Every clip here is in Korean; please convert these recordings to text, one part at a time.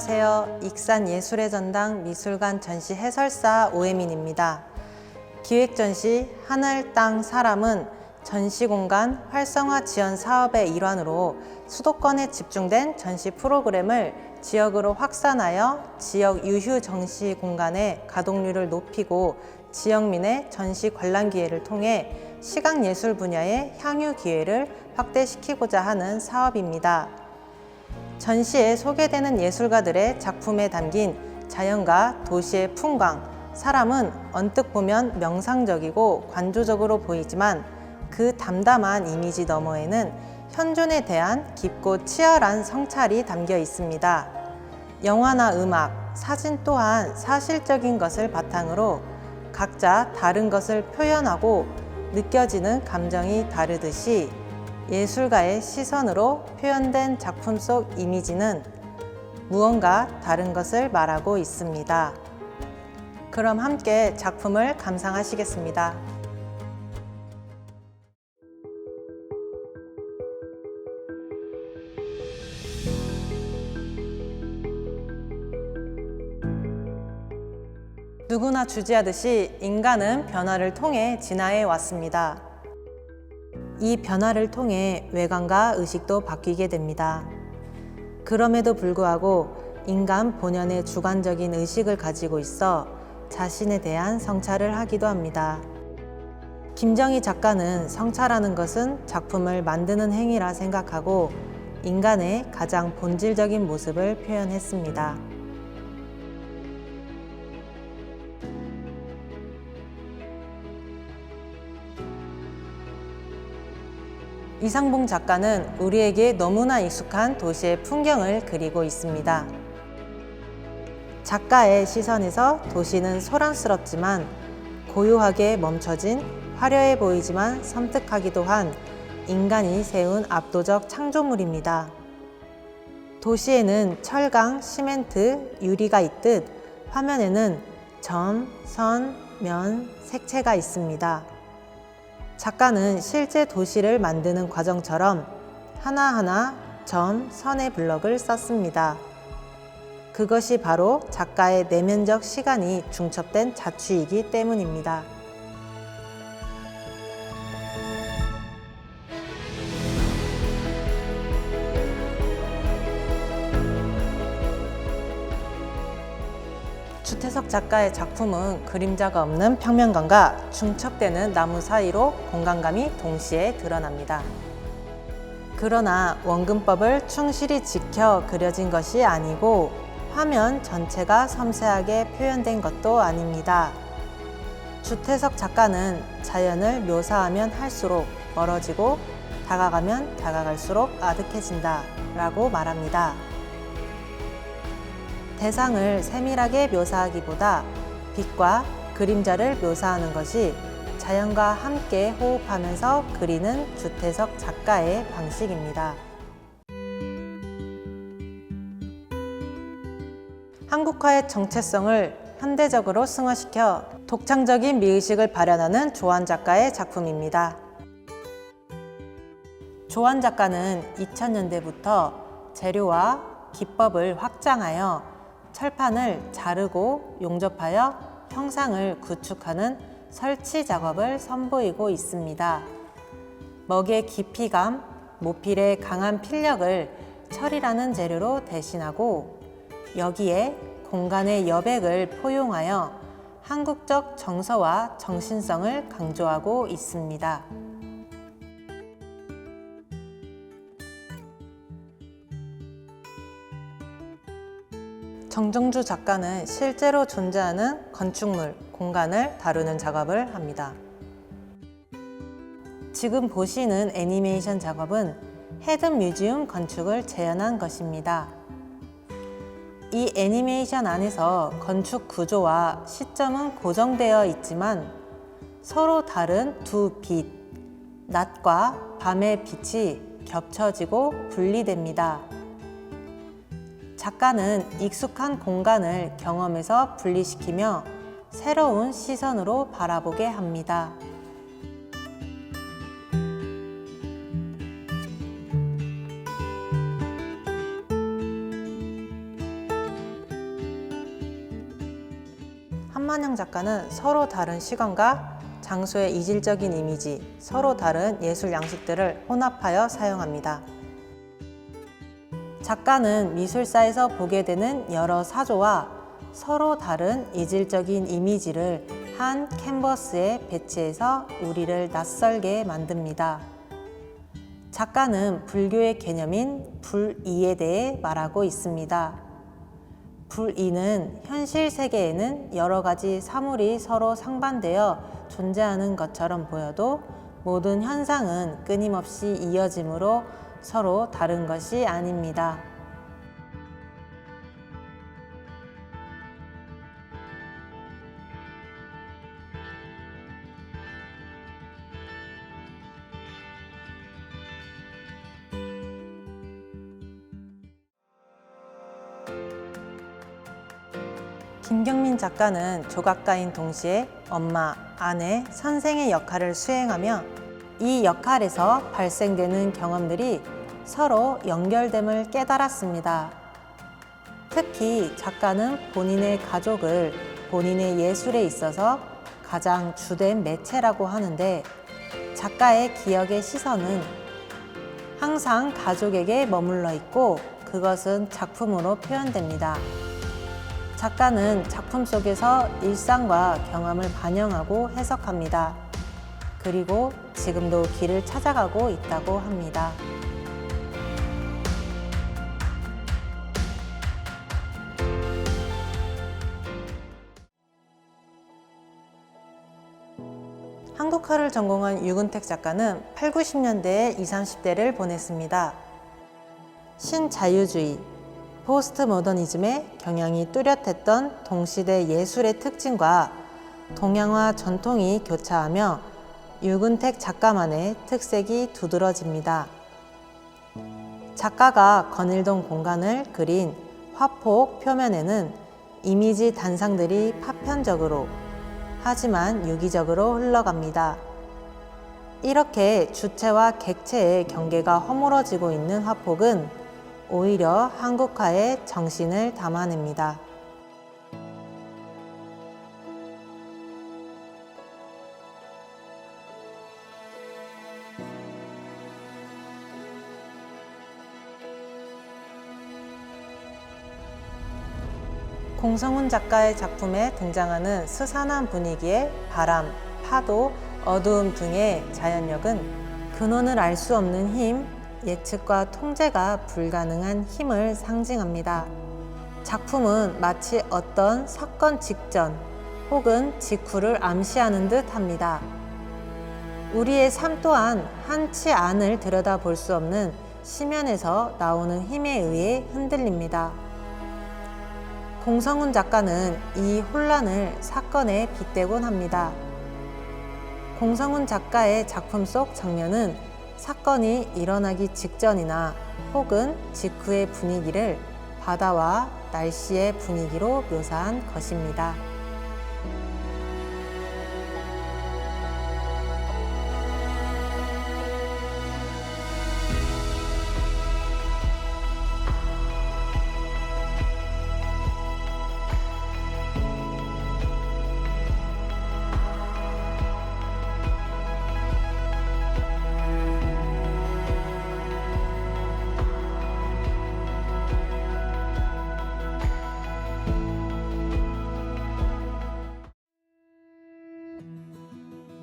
안녕하세요. 익산 예술의 전당 미술관 전시 해설사 오혜민입니다. 기획 전시 하늘, 땅, 사람은 전시 공간 활성화 지원 사업의 일환으로 수도권에 집중된 전시 프로그램을 지역으로 확산하여 지역 유휴 전시 공간의 가동률을 높이고 지역민의 전시 관람 기회를 통해 시각 예술 분야의 향유 기회를 확대시키고자 하는 사업입니다. 전시에 소개되는 예술가들의 작품에 담긴 자연과 도시의 풍광, 사람은 언뜻 보면 명상적이고 관조적으로 보이지만 그 담담한 이미지 너머에는 현존에 대한 깊고 치열한 성찰이 담겨 있습니다. 영화나 음악, 사진 또한 사실적인 것을 바탕으로 각자 다른 것을 표현하고 느껴지는 감정이 다르듯이 예술가의 시선으로 표현된 작품 속 이미지는 무언가 다른 것을 말하고 있습니다. 그럼 함께 작품을 감상하시겠습니다. 누구나 주지하듯이 인간은 변화를 통해 진화해 왔습니다. 이 변화를 통해 외관과 의식도 바뀌게 됩니다. 그럼에도 불구하고 인간 본연의 주관적인 의식을 가지고 있어 자신에 대한 성찰을 하기도 합니다. 김정희 작가는 성찰하는 것은 작품을 만드는 행위라 생각하고 인간의 가장 본질적인 모습을 표현했습니다. 이상봉 작가는 우리에게 너무나 익숙한 도시의 풍경을 그리고 있습니다. 작가의 시선에서 도시는 소란스럽지만 고요하게 멈춰진 화려해 보이지만 섬뜩하기도 한 인간이 세운 압도적 창조물입니다. 도시에는 철강, 시멘트, 유리가 있듯 화면에는 점, 선, 면, 색채가 있습니다. 작가는 실제 도시를 만드는 과정처럼 하나하나 점, 선의 블럭을 썼습니다. 그것이 바로 작가의 내면적 시간이 중첩된 자취이기 때문입니다. 주태석 작가의 작품은 그림자가 없는 평면감과 중첩되는 나무 사이로 공간감이 동시에 드러납니다. 그러나 원근법을 충실히 지켜 그려진 것이 아니고 화면 전체가 섬세하게 표현된 것도 아닙니다. 주태석 작가는 자연을 묘사하면 할수록 멀어지고 다가가면 다가갈수록 아득해진다 라고 말합니다. 대상을 세밀하게 묘사하기보다 빛과 그림자를 묘사하는 것이 자연과 함께 호흡하면서 그리는 주태석 작가의 방식입니다. 한국화의 정체성을 현대적으로 승화시켜 독창적인 미의식을 발현하는 조한 작가의 작품입니다. 조한 작가는 2000년대부터 재료와 기법을 확장하여 철판을 자르고 용접하여 형상을 구축하는 설치 작업을 선보이고 있습니다. 먹의 깊이감, 모필의 강한 필력을 철이라는 재료로 대신하고 여기에 공간의 여백을 포용하여 한국적 정서와 정신성을 강조하고 있습니다. 정정주 작가는 실제로 존재하는 건축물, 공간을 다루는 작업을 합니다. 지금 보시는 애니메이션 작업은 헤든 뮤지엄 건축을 재현한 것입니다. 이 애니메이션 안에서 건축 구조와 시점은 고정되어 있지만 서로 다른 두 빛, 낮과 밤의 빛이 겹쳐지고 분리됩니다. 작가는 익숙한 공간을 경험에서 분리시키며 새로운 시선으로 바라보게 합니다. 한만영 작가는 서로 다른 시간과 장소의 이질적인 이미지, 서로 다른 예술 양식들을 혼합하여 사용합니다. 작가는 미술사에서 보게 되는 여러 사조와 서로 다른 이질적인 이미지를 한 캔버스에 배치해서 우리를 낯설게 만듭니다. 작가는 불교의 개념인 불이에 대해 말하고 있습니다. 불이는 현실 세계에는 여러 가지 사물이 서로 상반되어 존재하는 것처럼 보여도 모든 현상은 끊임없이 이어짐으로 서로 다른 것이 아닙니다. 김경민 작가는 조각가인 동시에 엄마, 아내, 선생의 역할을 수행하며 이 역할에서 발생되는 경험들이 서로 연결됨을 깨달았습니다. 특히 작가는 본인의 가족을 본인의 예술에 있어서 가장 주된 매체라고 하는데 작가의 기억의 시선은 항상 가족에게 머물러 있고 그것은 작품으로 표현됩니다. 작가는 작품 속에서 일상과 경험을 반영하고 해석합니다. 그리고 지금도 길을 찾아가고 있다고 합니다. 한국화를 전공한 유근택 작가는 8, 90년대에 20, 30대를 보냈습니다. 신자유주의, 포스트 모더니즘의 경향이 뚜렷했던 동시대 예술의 특징과 동양화 전통이 교차하며 유근택 작가만의 특색이 두드러집니다. 작가가 건일동 공간을 그린 화폭 표면에는 이미지 단상들이 파편적으로 하지만 유기적으로 흘러갑니다. 이렇게 주체와 객체의 경계가 허물어지고 있는 화폭은 오히려 한국화의 정신을 담아냅니다. 공성훈 작가의 작품에 등장하는 스산한 분위기의 바람, 파도, 어두움 등의 자연력은 근원을 알 수 없는 힘, 예측과 통제가 불가능한 힘을 상징합니다. 작품은 마치 어떤 사건 직전 혹은 직후를 암시하는 듯 합니다. 우리의 삶 또한 한치 안을 들여다 볼 수 없는 시면에서 나오는 힘에 의해 흔들립니다. 공성훈 작가는 이 혼란을 사건에 빗대곤 합니다. 공성훈 작가의 작품 속 장면은 사건이 일어나기 직전이나 혹은 직후의 분위기를 바다와 날씨의 분위기로 묘사한 것입니다.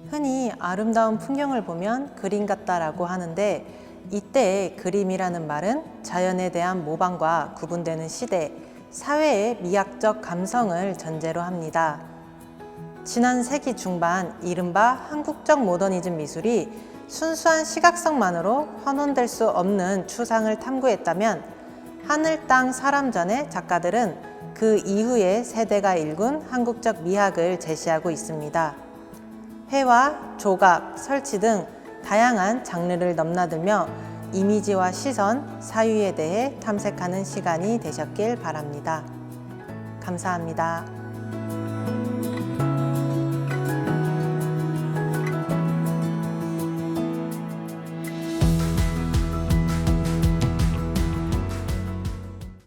흔히 아름다운 풍경을 보면 그림 같다라고 하는데 이때 그림이라는 말은 자연에 대한 모방과 구분되는 시대, 사회의 미학적 감성을 전제로 합니다. 지난 세기 중반 이른바 한국적 모더니즘 미술이 순수한 시각성만으로 환원될 수 없는 추상을 탐구했다면 하늘, 땅, 사람 전의 작가들은 그 이후의 세대가 일군 한국적 미학을 제시하고 있습니다. 회화, 조각, 설치 등 다양한 장르를 넘나들며 이미지와 시선, 사유에 대해 탐색하는 시간이 되셨길 바랍니다. 감사합니다.